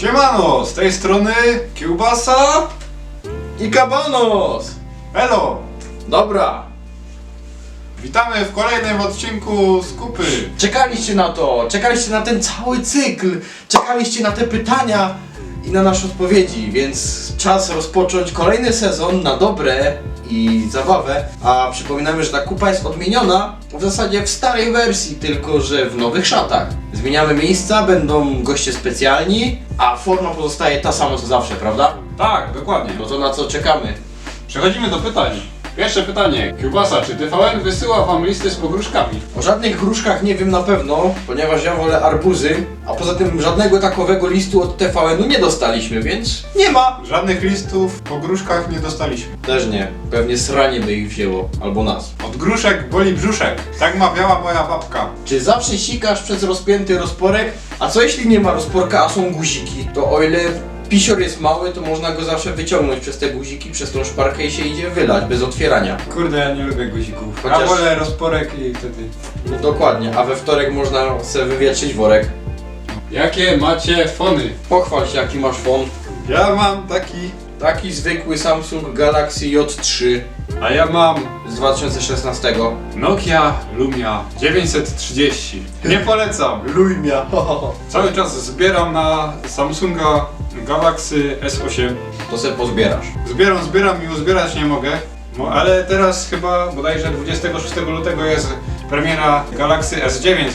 Siemano, z tej strony Kiełbasa I kabanos! Elo. Dobra, Witamy w kolejnym odcinku Skupy. czekaliście na to, czekaliście na ten cały cykl, czekaliście na te pytania i na nasze odpowiedzi, więc czas rozpocząć kolejny sezon na dobre i zabawę. A przypominamy, że ta kupa jest odmieniona w zasadzie w starej wersji, tylko że w nowych szatach. Zmieniamy miejsca, będą goście specjalni, a forma pozostaje ta sama co zawsze, prawda? Tak, dokładnie. No to na co czekamy? Przechodzimy do pytań. Pierwsze pytanie. Kiełbasa, czy TVN wysyła wam listy z pogróżkami? O żadnych gruszkach nie wiem na pewno, ponieważ ja wolę arbuzy, a poza tym żadnego takowego listu od TVN-u nie dostaliśmy, więc nie ma. Żadnych listów po gruszkach nie dostaliśmy. Też nie, pewnie sranie by ich wzięło, albo nas. Od gruszek boli brzuszek. Tak mawiała moja babka. Czy zawsze sikasz przez rozpięty rozporek? A co jeśli nie ma rozporka, a są guziki? To o ile pisior jest mały, to można go zawsze wyciągnąć przez te guziki, przez tą szparkę i się idzie wylać, bez otwierania. Kurde, ja nie lubię guzików. Chociaż- Ja wolę rozporek i wtedy... No dokładnie, a we wtorek można sobie wywietrzyć worek. Jakie macie fony? Pochwal się jaki masz fon. Ja mam taki... Taki zwykły Samsung Galaxy J3 A ja mam z 2016. Nokia Lumia 930. Nie polecam. Lujmia. Cały czas zbieram na Samsunga Galaxy S8. To se pozbierasz. Zbieram, zbieram i uzbierać nie mogę. No, ale teraz chyba bodajże 26 lutego jest premiera Galaxy S9,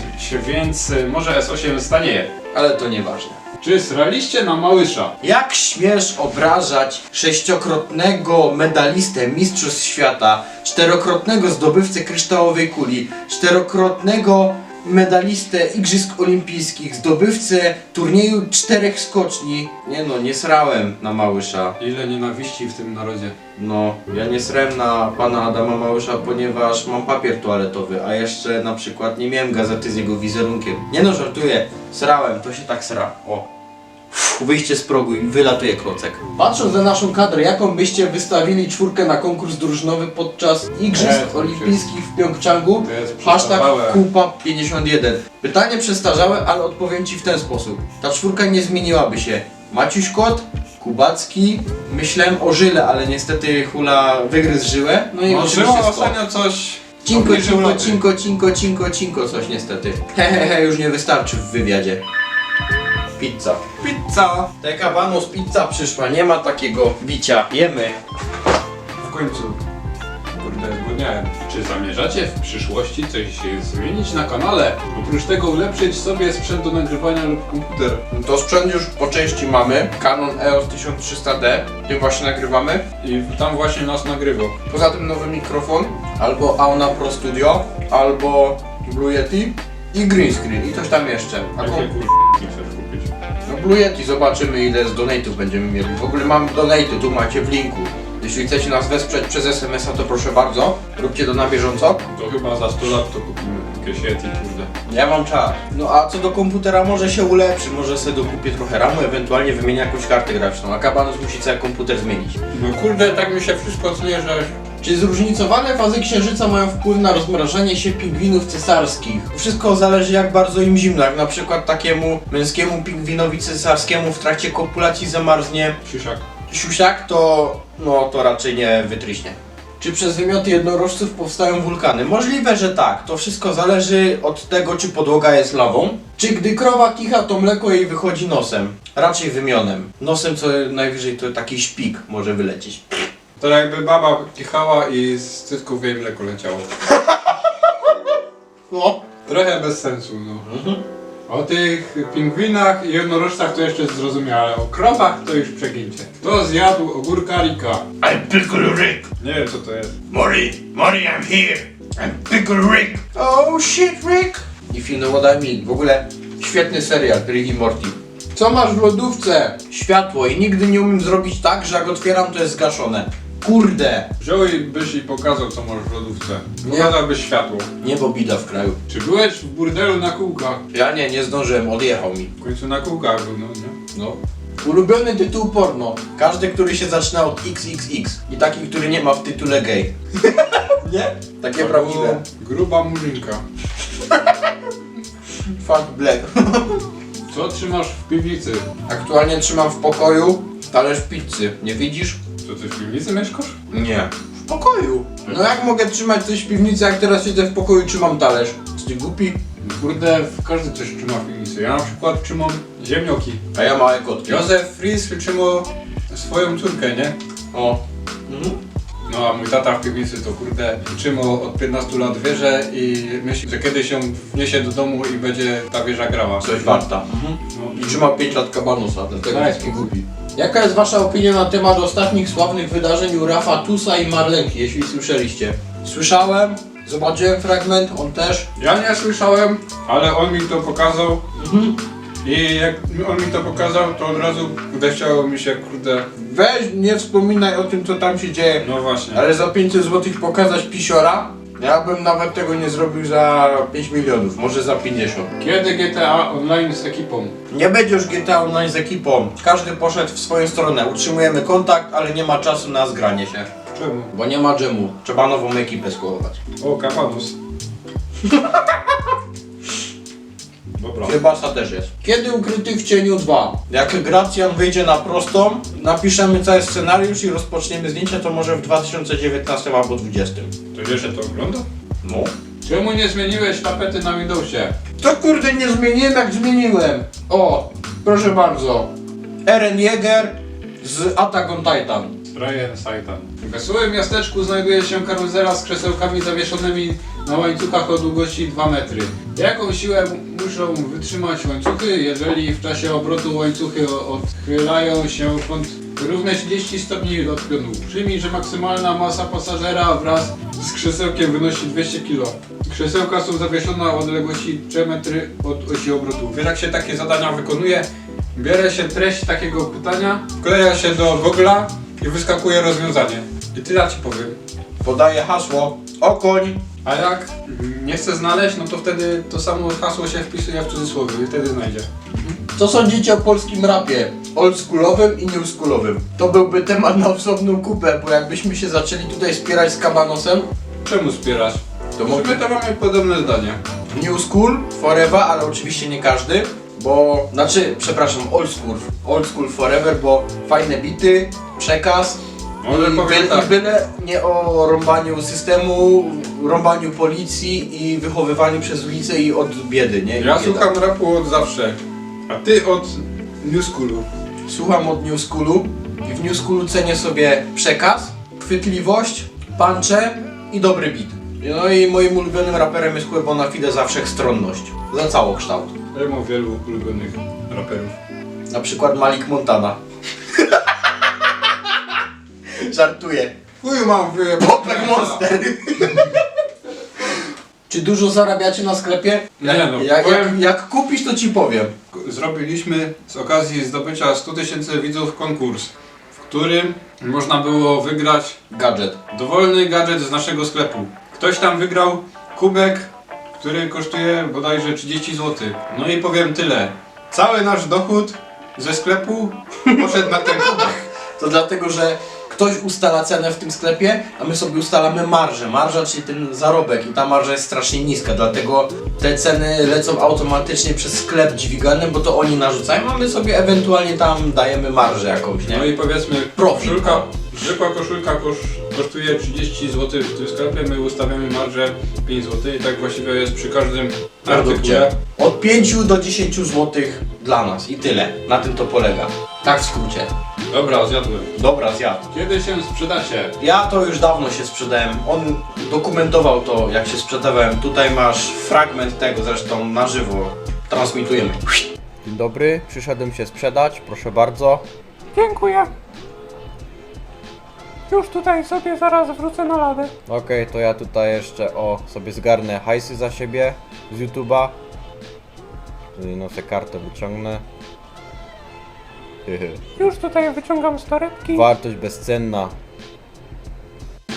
więc y, może S8 stanieje. Ale to nieważne. Czy sraliście na Małysza? Jak śmiesz obrażać sześciokrotnego medalistę Mistrzostw Świata, czterokrotnego zdobywcę kryształowej kuli, czterokrotnego medalistę Igrzysk Olimpijskich, zdobywcę turnieju czterech skoczni? Nie no, nie srałem na Małysza. Ile nienawiści w tym narodzie. No, ja nie srem na pana Adama Małysza, ponieważ mam papier toaletowy, a jeszcze na przykład nie miałem gazety z jego wizerunkiem. Nie no, żartuję, srałem, to się tak sra. O. Wyjście z progu i wylatuje klocek. Patrząc na naszą kadrę, jaką byście wystawili czwórkę na konkurs drużynowy podczas Igrzysk to Olimpijskich w Pjongczangu? Hashtag. Kupa 51. Pytanie przestarzałe, ale odpowiem Ci w ten sposób. Ta czwórka nie zmieniłaby się. Maciuś Kot, Kubacki, myślałem o Żyle, ale niestety Hula wygryzł Żyłę. No i No, oczywiście Szymon Skot. ostatnio coś... Cinko, obniżył cinko, loty. cinko, cinko, cinko, cinko, coś niestety. Hehehe, już nie wystarczy w wywiadzie. Pizza. Pizza! Te kabanos pizza przyszła, nie ma takiego bicia. Jemy. W końcu. Kurde, zgłodniałem. Czy zamierzacie w przyszłości coś zmienić na kanale? Oprócz tego ulepszyć sobie sprzęt do nagrywania lub komputer. To sprzęt już po części mamy. Canon EOS 1300D. Tym właśnie nagrywamy. I tam właśnie nas nagrywał. Poza tym nowy mikrofon, albo Auna Pro Studio, albo Blue Yeti i green screen i coś tam jeszcze. A Jakie kom- kur... no Blue Yeti, zobaczymy ile z donate'ów będziemy mieli. W ogóle mam donate'y, tu macie w linku. Jeśli chcecie nas wesprzeć przez SMS-a, to proszę bardzo, róbcie to na bieżąco. To chyba za 100 lat to kupimy jakieś Yeti, kurde. Ja mam czas. No a co do komputera, może się ulepszy, może sobie dokupię trochę ramu, ewentualnie wymienię jakąś kartę graficzną, a Kabanus musi cały komputer zmienić. No kurde, tak mi się wszystko tnie, że... Czy zróżnicowane fazy księżyca mają wpływ na rozmrażanie się pingwinów cesarskich? Wszystko zależy jak bardzo im zimno, jak na przykład takiemu męskiemu pingwinowi cesarskiemu w trakcie kopulacji zamarznie Siusiak. siusiak, to no to raczej nie wytryśnie. Czy przez wymioty jednorożców powstają wulkany? Możliwe, że tak. To wszystko zależy od tego, czy podłoga jest lawą. Czy gdy krowa kicha, to mleko jej wychodzi nosem? Raczej wymionem. Nosem co najwyżej to taki szpik może wylecieć. To jakby baba kichała i z cytków jej mleko leciało. No. Trochę bez sensu, no. O tych pingwinach i jednorożcach to jeszcze zrozumiałem, ale o krowach to już przegięcie. Kto zjadł ogórka Rika? I'm Pickle Rick. Nie wiem co to jest. Morty, Morty, I'm here. I'm Pickle Rick. Oh shit, Rick! If you know what I mean. W ogóle świetny serial, Rick i Morty. Co masz w lodówce? Światło i nigdy nie umiem zrobić tak, że jak otwieram to jest zgaszone. Kurde! Wziąłbyś i pokazał co masz w lodówce. Nie. Pokazałbyś światło. Niebo bida w kraju. Czy byłeś w burdelu na kółkach? Ja nie, nie zdążyłem, odjechał mi. W końcu na kółkach był, no nie? No. Ulubiony tytuł porno. Każdy, który się zaczyna od XXX. I taki, który nie ma w tytule gay. nie? Takie Albo prawdziwe. Gruba murzynka. Fuck black. Co trzymasz w piwnicy? Aktualnie trzymam w pokoju talerz pizzy. Nie widzisz? Co ty w piwnicy mieszkasz? Nie. W pokoju. No jak mogę trzymać coś w piwnicy, jak teraz siedzę w pokoju i trzymam talerz? Jesteś głupi? Kurde, każdy coś trzyma w piwnicy. Ja na przykład trzymam ziemnioki. A ja małe kotki. Józef Fries trzymał swoją córkę, nie? O. Mhm. No a mój tata w piwnicy to kurde trzymał od 15 lat wieżę i myśli, że kiedyś ją wniesie do domu i będzie ta wieża grała. Coś warta. Mhm. No. I trzymał 5 lat kabanusa, dlatego jest głupi. Jaka jest wasza opinia na temat ostatnich sławnych wydarzeń u Rafa Tusa i Marlenki, jeśli słyszeliście? Słyszałem, zobaczyłem fragment, on też. Ja nie słyszałem, ale on mi to pokazał i jak on mi to pokazał, to od razu zechciało mi się kurde... Weź, nie wspominaj o tym, co tam się dzieje. No właśnie. Ale za 500 zł pokazać pisiora? Ja bym nawet tego nie zrobił za 5 milionów, może za 50. Kiedy GTA Online z ekipą? Nie będzie już GTA Online z ekipą. Każdy poszedł w swoją stronę. Utrzymujemy kontakt, ale nie ma czasu na zgranie się. Czemu? Bo nie ma dżemu. Trzeba nową ekipę skłować. O, kapanus. Dobra. Kiełbasa też jest. Kiedy ukryty w cieniu 2? Jak Gracjan wyjdzie na prostą, napiszemy cały scenariusz i rozpoczniemy zdjęcia, to może w 2019 albo 2020. To wiesz, że to ogląda? No. Czemu nie zmieniłeś tapety na Windowsie? To kurde nie zmieniłem jak zmieniłem. O, proszę bardzo. Eren Jäger z Attack on Titan. Ryan Saitan. W wesołym miasteczku znajduje się karuzela z krzesełkami zawieszonymi na łańcuchach o długości 2 metry. Jaką siłę muszą wytrzymać łańcuchy, jeżeli w czasie obrotu łańcuchy odchylają się kąt równe 30 stopni od pionu? Przyjmij, że maksymalna masa pasażera wraz z krzesełkiem wynosi 200 kg. Krzesełka są zawieszone o odległości 3 metry od osi obrotu. Jak się takie zadania wykonuje? Bierze się treść takiego pytania, wkleja się do Google'a i wyskakuje rozwiązanie. I tyle ci powiem. Podaje hasło Okoń. A jak nie chce znaleźć, no to wtedy to samo hasło się wpisuje w cudzysłowie i wtedy znajdzie. Co sądzicie o polskim rapie? Oldschoolowym i newschoolowym. To byłby temat na osobną kupę, bo jakbyśmy się zaczęli tutaj spierać z Kabanosem, Czemu wspierasz? To my to mamy podobne zdanie. New school, forever, ale oczywiście nie każdy, bo, znaczy, przepraszam, old school, old school forever, bo fajne bity, przekaz Może i, powiem by, tak. i byle nie o rąbaniu systemu, rąbaniu policji i wychowywaniu przez ulicę i od biedy, nie? I Ja bieda. słucham rapu od zawsze, a ty od New Schoolu. Słucham od New Schoolu i w New Schoolu cenię sobie przekaz, chwytliwość, puncze i dobry beat. No i moim ulubionym raperem jest Quebo Fide za wszechstronność, za całokształt. Ja mam wielu ulubionych raperów. Na przykład Malik Montana. Żartuję. Chuj mam. Popek Monster. Czy dużo zarabiacie na sklepie? Nie Jak, no, jak, jak, powiem- jak kupisz, to ci powiem. Zrobiliśmy z okazji zdobycia 100 tysięcy widzów konkurs, w którym można było wygrać Gadżet. dowolny gadżet z naszego sklepu. Ktoś tam wygrał kubek, który kosztuje bodajże 30 zł. No i powiem tyle. Cały nasz dochód ze sklepu poszedł na ten kubek. To dlatego, że ktoś ustala cenę w tym sklepie, a my sobie ustalamy marżę. Marża, czyli ten zarobek i ta marża jest strasznie niska, dlatego te ceny lecą automatycznie przez sklep dźwigany, bo to oni narzucają, a my sobie ewentualnie tam dajemy marżę jakąś, nie? No i powiedzmy, Profit. koszulka, zwykła koszulka kosz, kosztuje 30 zł w tym sklepie, my ustawiamy marżę 5 zł i tak właściwie jest przy każdym artykule. Od 5 do 10 zł dla nas i tyle. Na tym to polega. Tak w skrócie. Dobra, zjadłem. Dobra, zjadł. Kiedy się sprzedacie? Ja to już dawno się sprzedałem. On dokumentował to, jak się sprzedawałem. Tutaj masz fragment tego, zresztą na żywo transmitujemy. Dzień dobry, przyszedłem się sprzedać, proszę bardzo. Dziękuję. Już tutaj sobie zaraz wrócę na ladę. Okej, to ja tutaj jeszcze o sobie zgarnę hajsy za siebie z YouTube'a. Czyli no se kartę wyciągnę. Już tutaj wyciągam z torebki. Wartość bezcenna.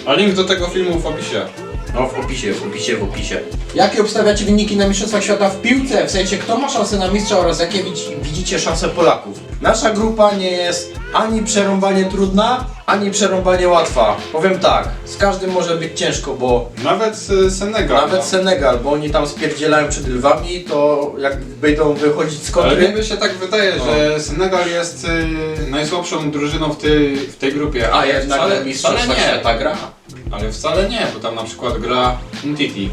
A link do tego filmu w opisie. No w opisie, w opisie, w opisie. Jakie obstawiacie wyniki na Mistrzostwach Świata w piłce? W sensie kto ma szansę na mistrza oraz jakie widzi- widzicie szanse Polaków? Nasza grupa nie jest ani przerąbanie trudna, ani przerąbanie łatwa. Powiem tak, z każdym może być ciężko, bo Nawet y, Senegal. nawet no. Senegal, bo oni tam spierdzielają przed lwami, to jak będą wychodzić z Ale kontry... mi się tak wydaje, No. że Senegal jest y, najsłabszą drużyną w tej, w tej grupie. A ale jednak wcale, mistrzostwach wcale nie. świata gra. Ale wcale nie, bo tam na przykład gra Umtiti,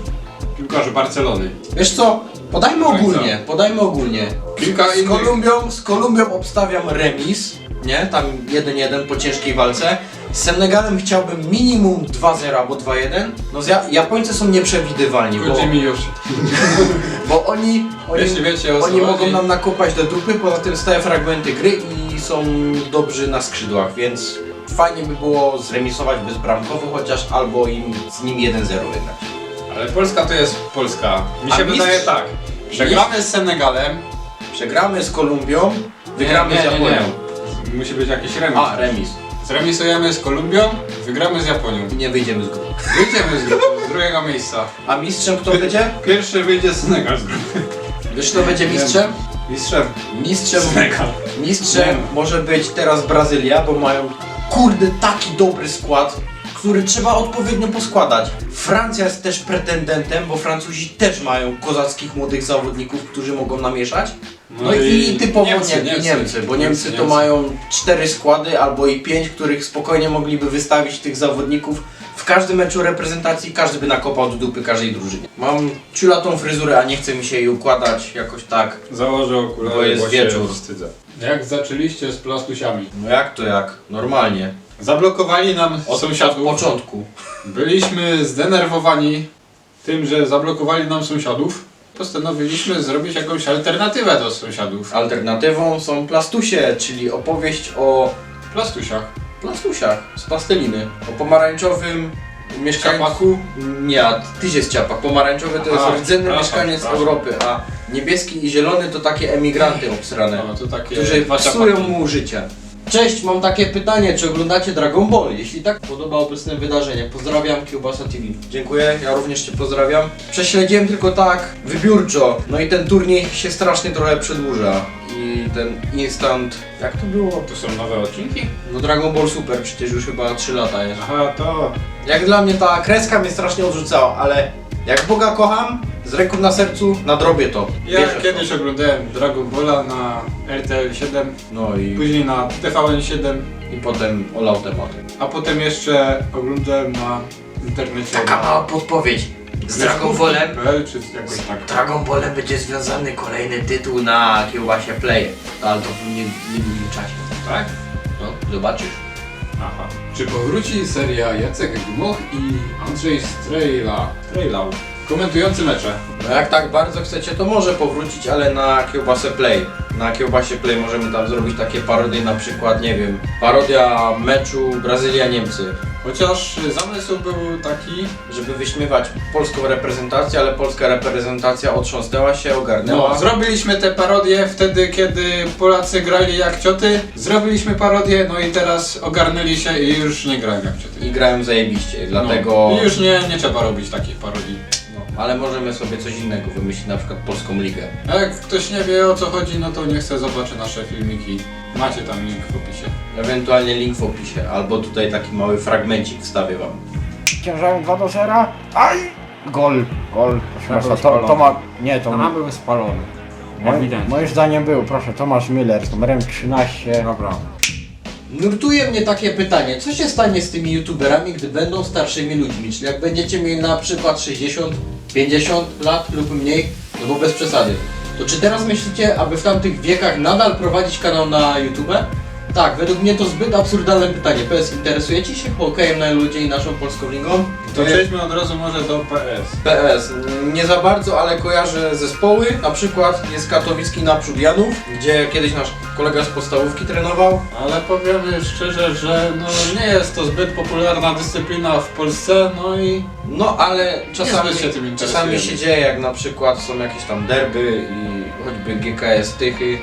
piłkarz Barcelony. Wiesz co, podajmy ogólnie, podajmy ogólnie. Kilka Z innych- Kolumbią, z Kolumbią obstawiam remis, nie? Tam 1-1 po ciężkiej walce. Z Senegalem chciałbym minimum 2-0 albo 2-1. No z ja Japońcy są nieprzewidywalni, bo, Chodzi mi już. bo oni, oni, Jeśli wiecie o co oni chodzi. mogą nam nakopać do dupy, poza tym stają fragmenty gry i są dobrzy na skrzydłach, więc fajnie by było zremisować bezbramkowo chociaż, albo im z nim 1-0 wygrać. Ale Polska to jest Polska. Mi A się mistrz- wydaje tak. Przegramy z Senegalem. Przegramy z Kolumbią, wygramy nie, z nie, Japonią. Nie, nie. Musi być jakiś remis. A, remis. Zremisujemy z Kolumbią, wygramy z Japonią. I nie wyjdziemy z grupy. Wyjdziemy z grupy, z drugiego miejsca. A mistrzem kto będzie? Pierwszy wyjdzie Senegal z grupy. Wiesz kto będzie mistrzem? Mistrzem. Mistrzem, Senegal. mistrzem Nie. może być teraz Brazylia, bo mają kurde taki dobry skład, który trzeba odpowiednio poskładać. Francja jest też pretendentem, bo Francuzi też mają kozackich młodych zawodników, którzy mogą namieszać. No, No i, i typowo Niemcy, Niemcy, Niemcy. Niemcy, bo Niemcy, Niemcy, to Niemcy. mają cztery składy albo i pięć, których spokojnie mogliby wystawić tych zawodników. W każdym meczu reprezentacji każdy by nakopał do dupy każdej drużynie. Mam ciulatą fryzurę, a nie chce mi się jej układać jakoś tak. Założę okulary, Bo jest się wieczór. wstydzę. Jak zaczęliście z plastusiami? No jak to jak? Normalnie. Zablokowali nam Od, od sąsiadów. początku. Byliśmy zdenerwowani tym, że zablokowali nam sąsiadów. Postanowiliśmy zrobić jakąś alternatywę do sąsiadów. Alternatywą są plastusie, czyli opowieść o Plastusiach. plastusiach z plasteliny. O pomarańczowym mieszkańcu. Ciapaku. Nie, a tyś jest ciapak. Pomarańczowy to jest Aha, rdzenny przepraszam, mieszkaniec przepraszam. Europy, a niebieski i zielony to takie emigranty obsrane, No to takie którzy dwa psują ciapaki. mu życie. Cześć, mam takie pytanie, czy oglądacie Dragon Ball? Jeśli tak, podoba obecne wydarzenie. Pozdrawiam, Kiełbasa TV. Dziękuję, ja również Cię pozdrawiam. Prześledziłem tylko tak, wybiórczo. No i ten turniej się strasznie trochę przedłuża. I ten instant, jak to było? To są nowe odcinki? No Dragon Ball Super przecież już chyba 3 lata jest. Aha, to... Jak dla mnie ta kreska mnie strasznie odrzucała, ale jak Boga kocham, z ręką na sercu, nadrobię to. Ja Wierzę w kiedyś to. oglądałem Dragon Balla na RTL 7, No i, później na TVN 7, i potem olał temat. a potem jeszcze oglądałem na internecie. Taka mała podpowiedź. Z Dragon Ballem, Bell, czy jakoś tak. Dragon Ballem będzie związany kolejny tytuł na kiełbasie Play. Ale to w nie- niedługim czasie. Tak? No, zobaczysz. Aha. Czy powróci seria Jacek Gmoch i Andrzej Strejla? Strejlał. Komentujący mecze. No jak tak bardzo chcecie, to może powrócić, ale na kiełbasę Play. Na kiełbasie Play możemy tam zrobić takie parodie, na przykład, nie wiem, parodia meczu Brazylia-Niemcy. Chociaż zamysł był taki, żeby wyśmiewać polską reprezentację, ale polska reprezentacja otrząsnęła się, ogarnęła. no, zrobiliśmy te parodie wtedy, kiedy Polacy grali jak cioty. Zrobiliśmy parodię, no i teraz ogarnęli się i już nie grają jak cioty. I grają zajebiście, dlatego... No, I już nie, nie trzeba robić takich parodii. Ale możemy sobie coś innego wymyślić, na przykład polską ligę. A jak ktoś nie wie o co chodzi, no to niech se zobaczy nasze filmiki. Macie tam link w opisie. Ewentualnie link w opisie, albo tutaj taki mały fragmencik wstawię wam. Ciężarem 2 do 0. Aj! Gol, gol. Proszę był bardzo, to, spalony. to ma. Nie, to A był spalony. moim, Ewidentnie. moim zdaniem był, proszę, Tomasz Miller z numerem 13. Dobra. Nurtuje mnie takie pytanie, co się stanie z tymi youtuberami, gdy będą starszymi ludźmi? Czyli jak będziecie mieli na przykład 60, 50 lat lub mniej, no bo bez przesady. To czy teraz myślicie, aby w tamtych wiekach nadal prowadzić kanał na YouTube? Tak, według mnie to zbyt absurdalne pytanie. PS, interesujecie się hokejem na ludzie i naszą polską ligą? To przejdźmy od razu może do PS. PS, nie za bardzo, ale kojarzę zespoły. Na przykład jest katowicki naprzód Janów, gdzie kiedyś nasz kolega z podstawówki trenował. Ale powiemy szczerze, że no nie jest to zbyt popularna dyscyplina w Polsce, no i No ale czasami, się tym czasami się dzieje, jak na przykład są jakieś tam derby i choćby GKS Tychy.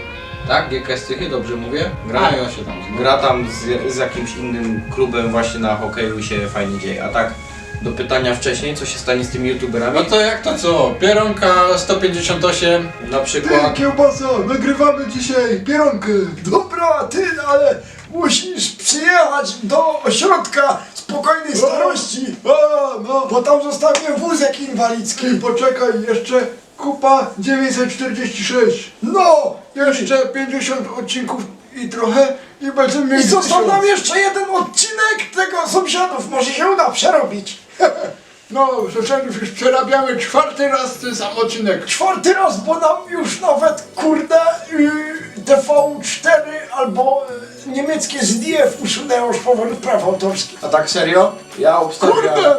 Tak? GKS Tychy, dobrze mówię? grają się tam znowu. gra tam z, z jakimś innym klubem właśnie na hokeju i się fajnie dzieje. A tak do pytania wcześniej, co się stanie z tymi youtuberami. No to jak to co? Pieronka 158. Na przykład... kiełbasa, nagrywamy dzisiaj pieronkę. Dobra, ty, ale musisz przyjechać do ośrodka spokojnej starości. A, no. Bo tam zostawię wózek inwalidzki. Poczekaj, jeszcze kupa 946. No, jeszcze 50 odcinków i trochę i będziemy mieli I został tysiąc. nam jeszcze jeden odcinek tego sąsiadów, może się uda przerobić. No, sąsiadów już przerabiamy czwarty raz ten sam odcinek. Czwarty raz, bo nam już nawet, kurde, yy, TV4 albo yy, niemieckie ZDF usunęło z powodu praw autorskich. A tak serio? Ja obstawiam... Kurde.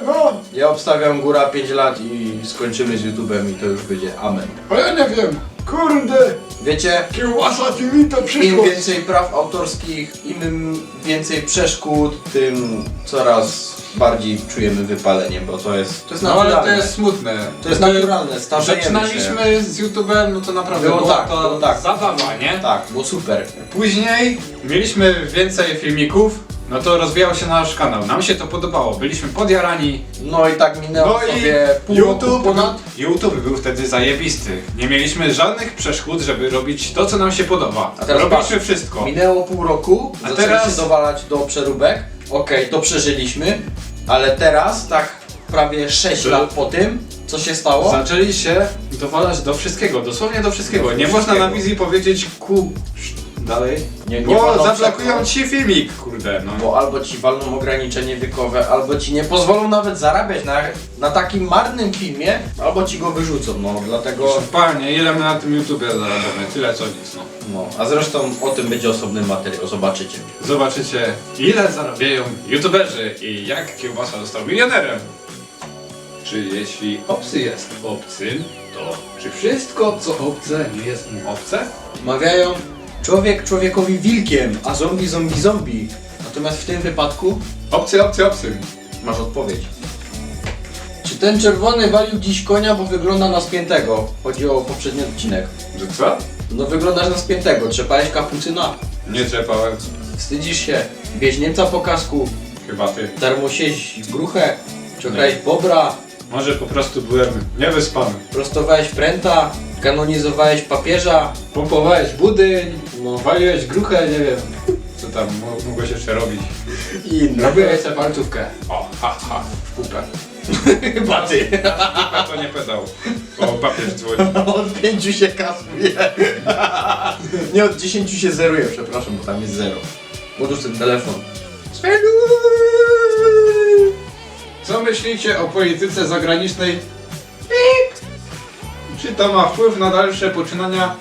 Ja obstawiam góra 5 lat i skończymy z YouTube'em i to już będzie amen. A ja nie wiem. Kurde, Wiecie, kiełbasa ci mi to im przyszło. więcej praw autorskich, im więcej przeszkód, tym coraz bardziej czujemy wypalenie, bo to jest, to jest No naturalne. ale to jest smutne. To jest naturalne, starzejemy się. Zaczynaliśmy z YouTube'em, no to naprawdę Było była tak, to było tak. zabawa, nie? Tak, było super. Później mieliśmy więcej filmików, no to rozwijał się nasz kanał. Nam się to podobało, byliśmy podjarani. No i tak minęło No i sobie pół roku YouTube, ponad. YouTube był wtedy zajebisty. Nie mieliśmy żadnych przeszkód, żeby robić to, co nam się podoba. A teraz Robiliśmy patrz. wszystko. Minęło pół roku, A zaczęliśmy teraz- dowalać do przeróbek. Okej, to przeżyliśmy, ale teraz, tak prawie 6 To- lat po tym, co się stało? Zaczęli się dowalać do wszystkiego, dosłownie do wszystkiego. Do nie można wszystkiego. na wizji powiedzieć ku... dalej. Nie- nie bo wolno zablokują ci filmik, kurde no. Bo albo ci walną ograniczenie wiekowe, albo ci nie pozwolą nawet zarabiać na, na takim marnym filmie, albo ci go wyrzucą, no dlatego... Panie, ile my na tym YouTubie zarabiamy? Tyle co nic, no. No, a zresztą o tym będzie osobny materiał, zobaczycie. Zobaczycie, ile zarabiają YouTuberzy i jak Kiełbasa został milionerem. Czy jeśli obcy jest obcym, to czy wszystko, co obce, nie jest mu obce? Mawiają, człowiek człowiekowi wilkiem, a zombie zombie zombie. Natomiast w tym wypadku Obcy, obcy, obcym. masz odpowiedź. Czy ten czerwony walił dziś konia, bo wygląda na spiętego? Chodzi o poprzedni odcinek. Że co? No wyglądasz na spiętego, trzepałeś kapucyna. Nie trzepałem. Wstydzisz się, wieźnieca po kasku, Chyba ty. darmosieś gruchę, ciągnąłeś bobra, Może po prostu byłem niewyspany. prostowałeś pręta, kanonizowałeś papieża. Pompowałeś budyń, No. waliłeś gruchę, nie wiem. Co tam mo- mogłeś jeszcze robić? I inne. Robiłeś sobie palcówkę. O, ha, ha, w pupę. Chyba ty. Pupę to nie pedał. O, papież dzwoni. Od pięciu się kasuje. Nie, od dziesięciu się zeruje, przepraszam, bo tam jest zero. Odłóż ten telefon. Co myślicie o polityce zagranicznej? Pip! Czy to ma wpływ na dalsze poczynania?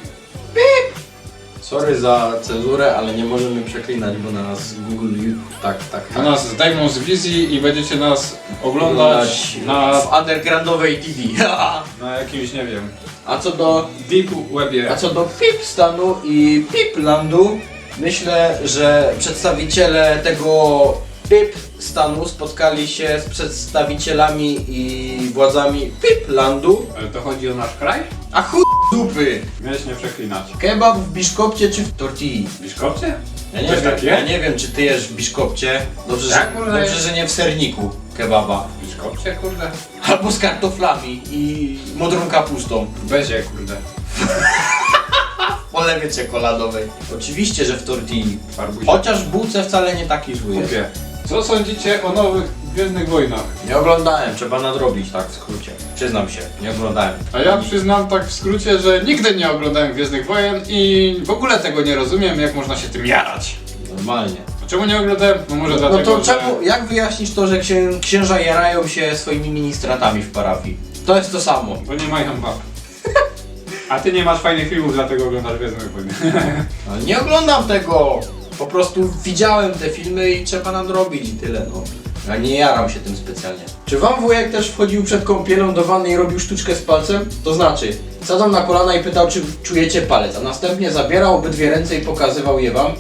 Sorry za cenzurę, ale nie możemy przeklinać, bo na nas Google... Tak, tak, A tak. nas zdejmą z wizji i będziecie nas oglądać na, w undergroundowej TV. na jakimś, nie wiem, A co do deep webie. A co do Pipstanu i Piplandu, myślę, że przedstawiciele tego Pipstanu spotkali się z przedstawicielami i władzami Piplandu. Ale to chodzi o nasz kraj? A chuj dupy! Miałeś nie przeklinać. Kebab w Biszkopcie czy w tortilli? W Biszkopcie? Ja nie, Coś wiem, ja nie wiem, czy ty jesz w Biszkopcie. Dobrze, że, Jak można dobrze że nie w serniku kebaba. W Biszkopcie, kurde? Albo z kartoflami i modrą kapustą. W Bezie, kurde. W polewie czekoladowej. Oczywiście, że w tortilli. Farbuzie. Chociaż w bułce wcale nie taki zły jest. Co sądzicie o nowych Gwiezdnych Wojnach? Nie oglądałem, trzeba nadrobić, tak w skrócie. Przyznam się, nie oglądałem. A ja przyznam tak w skrócie, że nigdy nie oglądałem Gwiezdnych Wojen i w ogóle tego nie rozumiem, jak można się tym jarać. Normalnie. A czemu nie oglądałem? No może No dlatego, to że... czemu, jak wyjaśnisz to, że księ, księża jarają się swoimi ministratami w parafii? To jest to samo. Bo nie mają bab. A ty nie masz fajnych filmów, dlatego oglądasz Gwiezdnych Wojen. Ale nie oglądam tego! Po prostu widziałem te filmy i trzeba nadrobić i tyle, no. Ja nie jaram się tym specjalnie. Czy wam wujek też wchodził przed kąpielą do wanny i robił sztuczkę z palcem? To znaczy, sadzał na kolana i pytał, czy czujecie palec, a następnie zabierał obydwie ręce i pokazywał je wam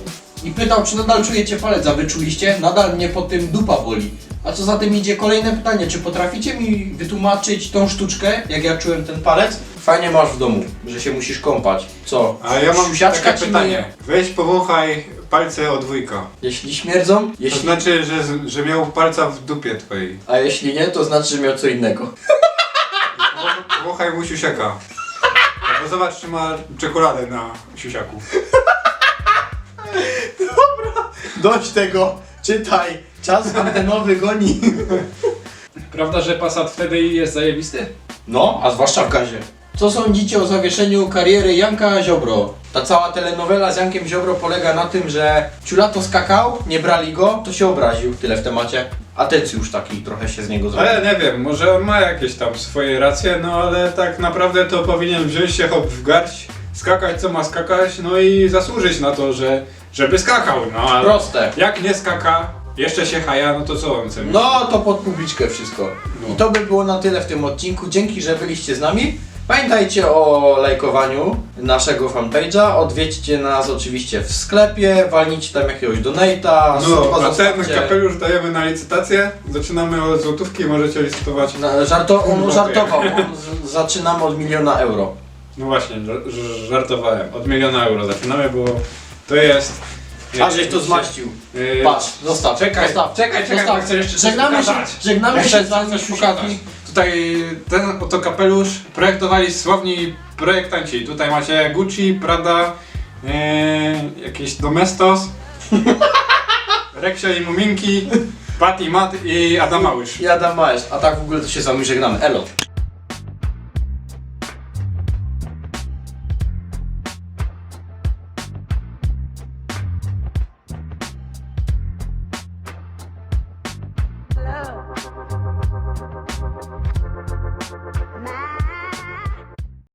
i pytał, czy nadal czujecie palec, a wy czuliście? Nadal mnie po tym dupa boli. A co za tym idzie kolejne pytanie, czy potraficie mi wytłumaczyć tą sztuczkę, jak ja czułem ten palec? Fajnie masz w domu, że się musisz kąpać. Co? A ja mam Siusiaczka takie ci pytanie. myje? Weź powąchaj palce o dwójka. Jeśli śmierdzą, To jeśli... znaczy, że, że miał palca w dupie twojej. A jeśli nie, to znaczy, że miał co innego. Wo- Wąchaj mu siusiaka. Albo zobacz, czy ma czekoladę na siusiaku. Dość tego, czytaj. Czas antenowy goni. Prawda, że Passat wtedy jest zajebisty? No, a zwłaszcza w gazie. Co sądzicie o zawieszeniu kariery Janka Ziobro? Ta cała telenowela z Jankiem Ziobro polega na tym, że ciulato skakał, nie brali go, to się obraził. Tyle w temacie. Atencjusz taki trochę się z niego zrobił. Ale nie wiem, może on ma jakieś tam swoje racje, no ale tak naprawdę to powinien wziąć się hop w garść, skakać co ma skakać, no i zasłużyć na to, że żeby skakał, no ale Proste. jak nie skaka, jeszcze się haja, no to co on chce? No to pod publiczkę wszystko. No. I to by było na tyle w tym odcinku. Dzięki, że byliście z nami. Pamiętajcie o lajkowaniu naszego fanpage'a. Odwiedźcie nas oczywiście w sklepie, walnijcie tam jakiegoś donate'a. No, a ten kapelusz dajemy na licytację. Zaczynamy od złotówki, możecie licytować. Na, żarto, on żartował, on z, zaczynamy od miliona euro. No właśnie, żar- żar- żartowałem. Od miliona euro zaczynamy, bo to jest... A żeś to zmaścił. Yy, Patrz, zostaw, Czekaj, zostaw, czekaj, czekaj, bo chcę jeszcze coś żegnamy się, pokazać. żegnamy Ja się chcę z wami coś. Tutaj ten oto kapelusz projektowali sławni projektanci. Tutaj macie Gucci, Prada, yy, jakieś Domestos, Reksia i Muminki, Patty Matt i Adam Małysz. I Adam Maesz, a tak w ogóle to się z wami żegnamy. Elo.